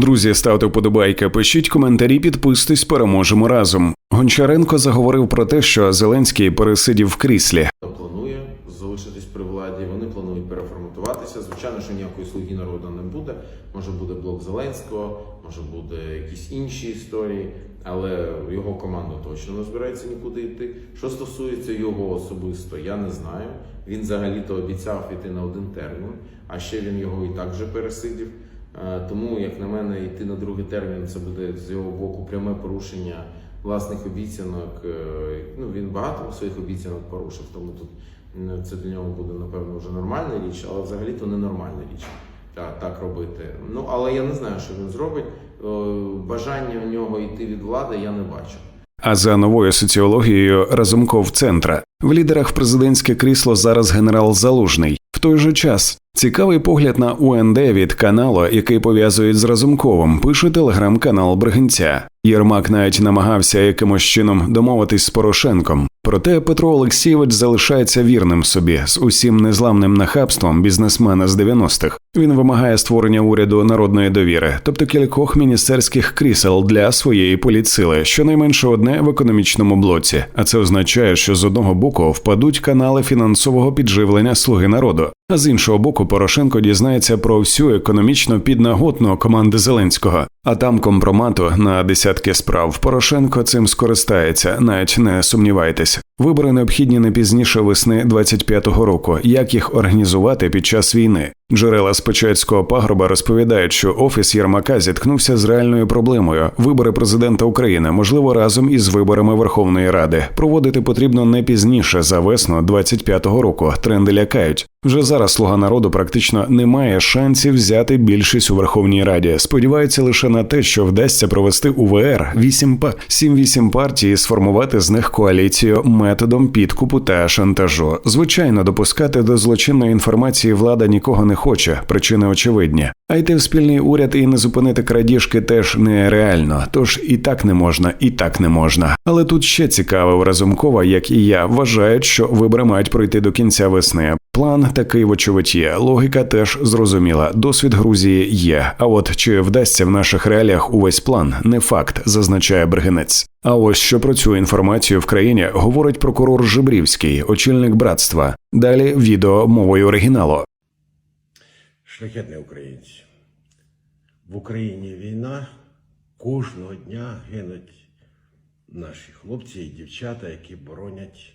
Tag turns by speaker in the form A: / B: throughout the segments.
A: Друзі, ставте вподобайки, пишіть коментарі, підписуйтесь, переможемо разом. Гончаренко заговорив про те, що Зеленський пересидів в кріслі.
B: планує залишитись при владі. Вони планують переформатуватися. Звичайно, що ніякої слуги народу не буде. Може буде блок Зеленського, може буде якісь інші історії, але його команда точно не збирається нікуди йти. Що стосується його особисто, я не знаю. Він взагалі-то обіцяв іти на один термін, а ще він його і так же пересидів. Е, Тому, як на мене, йти на другий термін це буде з його боку пряме порушення власних обіцянок. Е, Ну він багато своїх обіцянок порушив, тому тут це для нього буде напевно вже нормальна річ, але взагалі то ненормальна річ. Так, так робити. Ну але я не знаю, що він зробить. Е, Бажання у нього йти від влади я не бачу.
A: А за новою соціологією Разумков центра в лідерах президентське крісло зараз генерал Залужний. В той же час цікавий погляд на УНД від каналу, який пов'язують з Разумковим, пише телеграм-канал Бригинця. Єрмак навіть намагався якимось чином домовитись з Порошенком. Проте Петро Олексійович залишається вірним собі з усім незламним нахабством бізнесмена з 90-х. Він вимагає створення уряду народної довіри, тобто кількох міністерських крісел для своєї політсили, щонайменше одне в економічному блоці. А це означає, що з одного боку впадуть канали фінансового підживлення слуги народу, а з іншого боку, Порошенко дізнається про всю економічно піднаготну команди Зеленського. А там компромату на десятки справ. Порошенко цим скористається, навіть не сумнівайтесь. Вибори необхідні не пізніше весни 25-го року. Як їх організувати під час війни? Джерела з Печерського пагорба розповідають, що офіс Єрмака зіткнувся з реальною проблемою. Вибори президента України, можливо, разом із виборами Верховної Ради. Проводити потрібно не пізніше за весну 25-го року. Тренди лякають. Вже зараз слуга народу практично не має шансів взяти більшість у Верховній Раді. Сподівається лише на те, що вдасться провести УВР 8 па 7-8 партій сформувати з них коаліцію методом підкупу та шантажу. Звичайно, допускати до злочинної інформації влада нікого не хоче. Причини очевидні. А йти в спільний уряд і не зупинити крадіжки теж нереально. Тож і так не можна, і так не можна. Але тут ще цікаво Разумкова, як і я, вважають, що вибори мають пройти до кінця весни. План такий, вочевидь, є. Логіка теж зрозуміла. Досвід Грузії є. А от чи вдасться в наших реаліях увесь план, не факт, зазначає Бригинець. А ось що про цю інформацію в країні говорить прокурор Жибрівський, очільник братства. Далі відео мовою оригіналу.
C: Шляхетні українці. В Україні війна. Кожного дня гинуть наші хлопці і дівчата, які боронять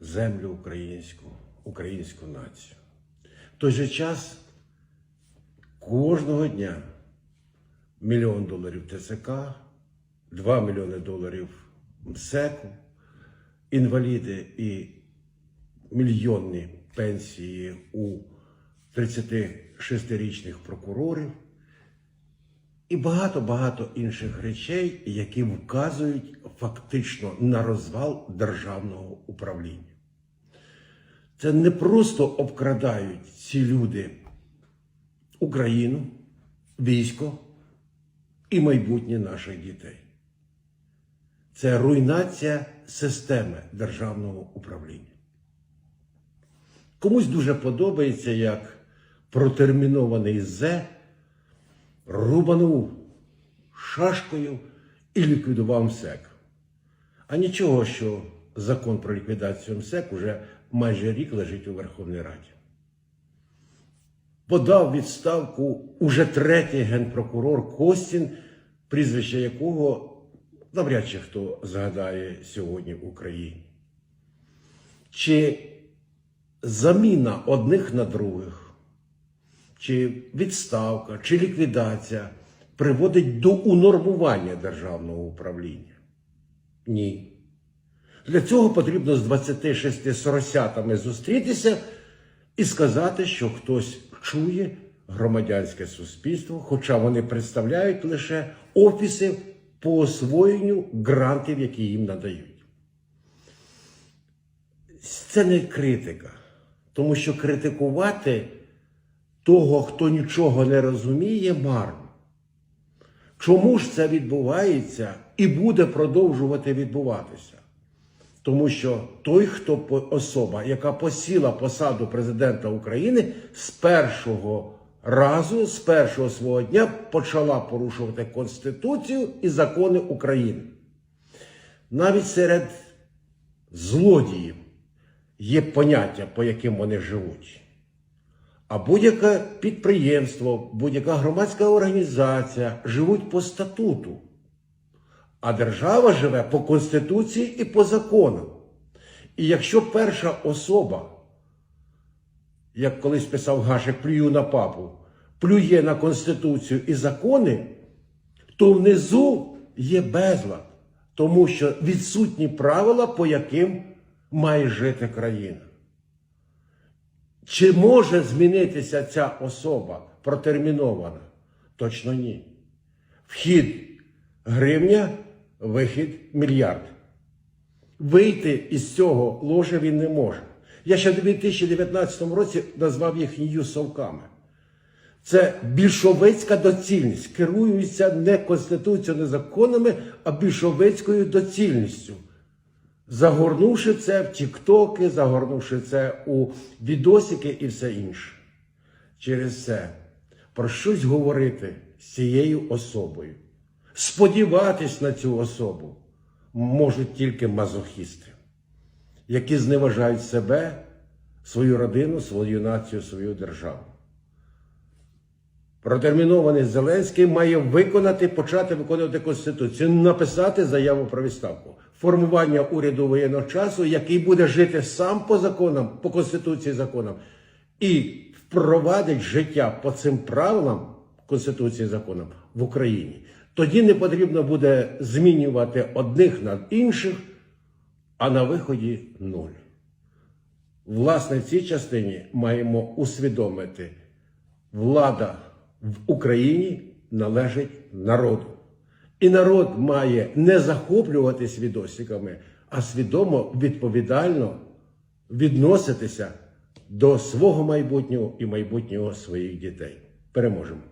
C: землю українську, українську націю. В той же час кожного дня мільйон доларів ТЦК, 2 мільйони доларів МСЕКу, інваліди і мільйонні пенсії у 36-річних прокурорів і багато-багато інших речей, які вказують фактично на розвал державного управління. Це не просто обкрадають ці люди Україну, військо і майбутнє наших дітей. Це руйнація системи державного управління. Комусь дуже подобається, як протермінований Зе рубанув шашкою і ліквідував МСЕК. А нічого, що закон про ліквідацію МСЕК уже майже рік лежить у Верховній Раді. Подав відставку уже третій генпрокурор Костін, прізвище якого навряд чи хто згадає сьогодні в Україні. Чи заміна одних на других, чи відставка, чи ліквідація приводить до унормування державного управління? Ні. Для цього потрібно з 26 соросятами зустрітися і сказати, що хтось чує громадянське суспільство, хоча вони представляють лише офіси по освоєнню грантів, які їм надають. Це не критика, тому що критикувати того, хто нічого не розуміє, марно. Чому ж це відбувається і буде продовжувати відбуватися? Тому що той, хто особа, яка посіла посаду президента України з першого разу з першого свого дня почала порушувати Конституцію і закони України. Навіть серед злодіїв є поняття, по яким вони живуть. А будь-яке підприємство, будь-яка громадська організація живуть по статуту. А держава живе по Конституції і по законам. І якщо перша особа, як колись писав Гашек, плюю на папу, плює на Конституцію і закони, то внизу є безлад, тому що відсутні правила, по яким має жити країна. Чи може змінитися ця особа протермінована? Точно ні. Вхід гривня, вихід мільярд. Вийти із цього ложа він не може. Я ще в 2019 році назвав їх нью-совками. Це більшовицька доцільність. Керуються не Конституцією, не законами, а більшовицькою доцільністю. Загорнувши це в тіктоки, загорнувши це у відосики і все інше. Через це про щось говорити з цією особою, сподіватись на цю особу можуть тільки мазохісти, які зневажають себе, свою родину, свою націю, свою державу. Протермінований Зеленський має виконати, почати виконувати Конституцію, написати заяву про відставку. Формування уряду воєнного часу, який буде жити сам по законам, по Конституції законам, і впровадить життя по цим правилам Конституції законам в Україні. Тоді не потрібно буде змінювати одних над інших, а на виході нуль. Власне, в цій частині маємо усвідомити, влада в Україні належить народу. І народ має не захоплюватись відосиками, а свідомо відповідально відноситися до свого майбутнього і майбутнього своїх дітей. Переможемо!